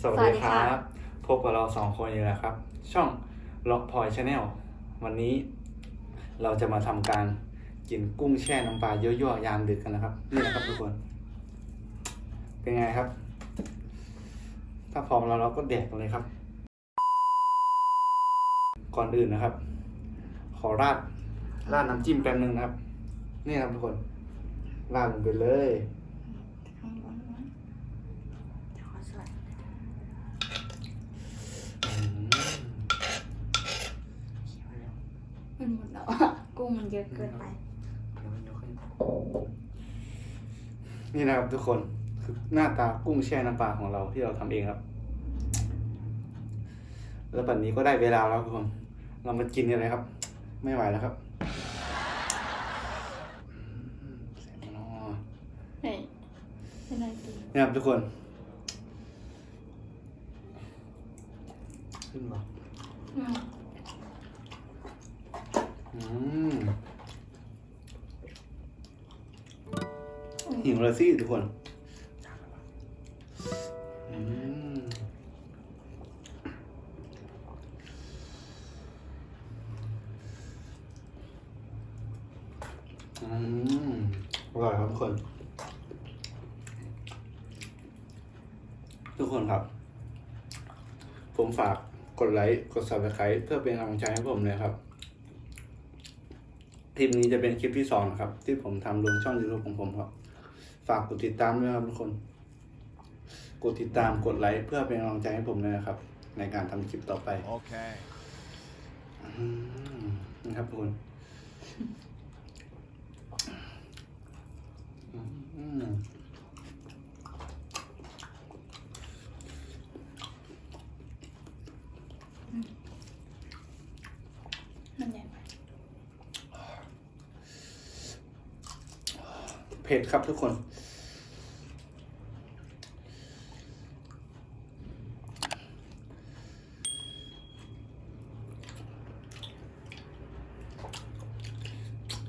สวัสสวัสดีดีคค่ะรับ พบกับเราสองคนอีกแล้วครับ ช่องล็อกพอยชาแนลวันนี้ เราจะมาทำการกินกุ้งแช่น้ำปลายั่วๆยามดึกกันนะครับ นี่นะครับทุกคน เป็นไงครับ ถ้าพร้อมแล้วเราก็แดกกันเลยครับ ก่อนอื่นนะครับ ขอราดราดน้ำจิ้มแป๊บนึงนะครับ นี่ครับทุกคนราดลงไปเลย ข้างบนนะเดี๋ยวขอสลัด อืม มันหมดแล้วกุ้งมันเยอะเกินไปนี่นะครับทุกคนคือหน้าตากุ้งแช่น้ำปลาของเราที่เราทำเองครับ แล้วปัจนี้ก็ได้เวลาแล้วทุกคน เรามากินกันเลยครับ ไม่ไหวแล้วครับอืมเสียงนอเฮ้ยเป็นอะไรดีนี่ครับทุกคน ขึ้นบ่ อืมอืม หิวเลยสิทุกคนอืมอืมอร่อยครับทุกคน ทุกคนครับ ผมฝากกดไลค์ กด subscribe เพื่อเป็นกำลังใจให้ผมเลยครับ คลิปนี้จะเป็นคลิปที่สองนะครับ ที่ผมทำลงช่อง YouTube ของผมครับ ฝากกดติดตามด้วยครับทุกคน กดติดตามกดไลค์เพื่อเป็นกำลังใจให้ผมเลยนะครับ ในการทำคลิปต่อไป Okay. อืมนะครับทุกคนอืม มันใหญ่ไป เผ็ดครับทุกคน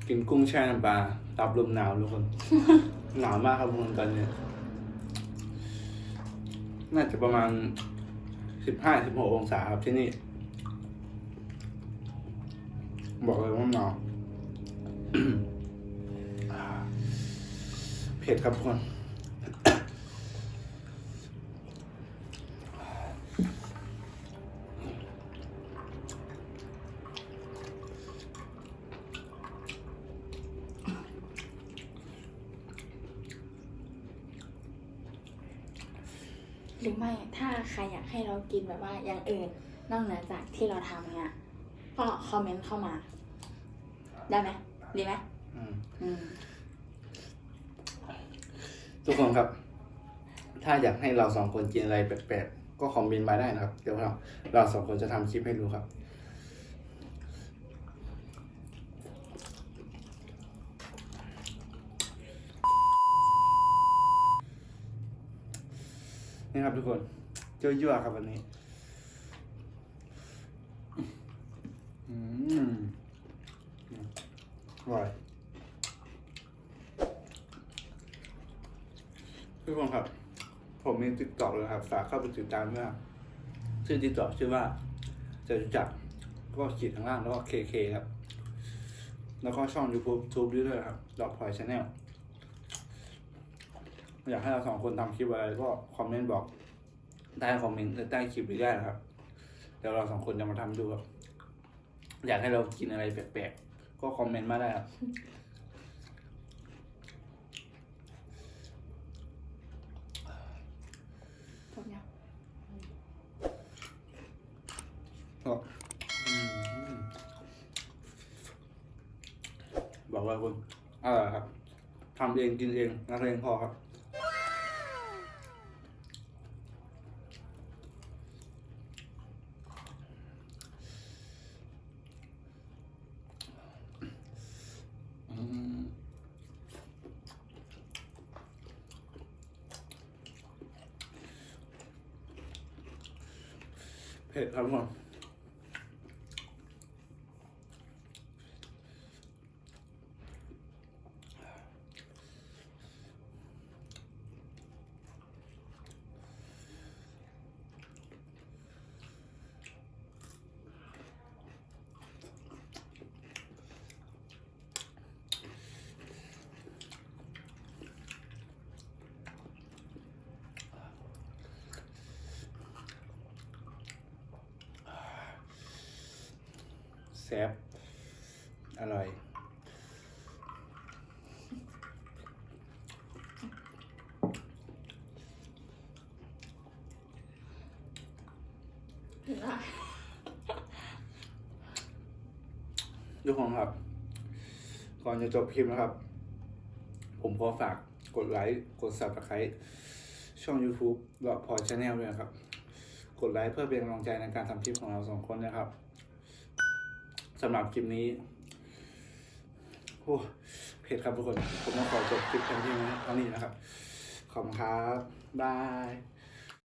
กินกุ้งแช่น้ำปลารับลมหนาวทุกคน หนาวมากครับทุกคนตอนนี้ น่าจะประมาณสิบห้าสิบหกองศาครับที่นี่ บอกเลยว่าหนาวเผ็ดครับทุกคนหรือไม่ถ้าใครอยากให้เรากินแบบว่าอย่างอื่น นอกเหนือจากที่เราทำเนี่ยก็คอมเมนต์เข้ามา ได้ไหมดีไหมอืมอืม ทุกคนครับ ถ้าอยากให้เราสองคนกินอะไรแปลกๆก็คอมเมนต์มาได้นะครับ เดี๋ยวเราเราสองคนจะทำคลิปให้ดูครับ นี่ครับทุกคนเยั่วครับวันนี้อืมอร่อย ทุกคนครับ ติ๊กต็อกเลยครับ ฝากเข้าไปติดตามด้วยครับชื่อติ๊กต็อกชื่อว่าจะรู้จักก็ขีดข้างล่างแล้วก็เคเคครับ แล้วก็ช่อง YouTube ทูบด้วยครับดอกพลอยชาแนลอยากให้เราสองคนทำคลิปอะไรก็คอมเมนต์บอกใต้คอมเมนต์ใต้คลิปหรือได้นะครับ เดี๋ยวเราสองคนจะมาทำดูครับ อยากให้เรากินอะไรแปลกๆ ก็คอมเมนต์มาได้ครับ จบยัง ก็อืม บอกว่าคุณอร่อยครับทำเองกินเองนักเลงพอครับอืมเผ็ดครับทุก แซ่บอร่อยเห็นปะทุกคนครับ ก่อนจะจบคลิปนะครับ ผมขอฝากกดไลค์ กด subscribe ช่อง YouTube หลอกพอชาแนลด้วยนะครับ กดไลค์เพื่อเป็นกำลังใจในการทำคลิปของเราสองคนนะครับ สำหรับคลิปนี้โอ้เผ็ดครับทุกคน ผมต้องขอจบคลิปเพียงเท่านี้นะครับ ขอบคุณครับ บาย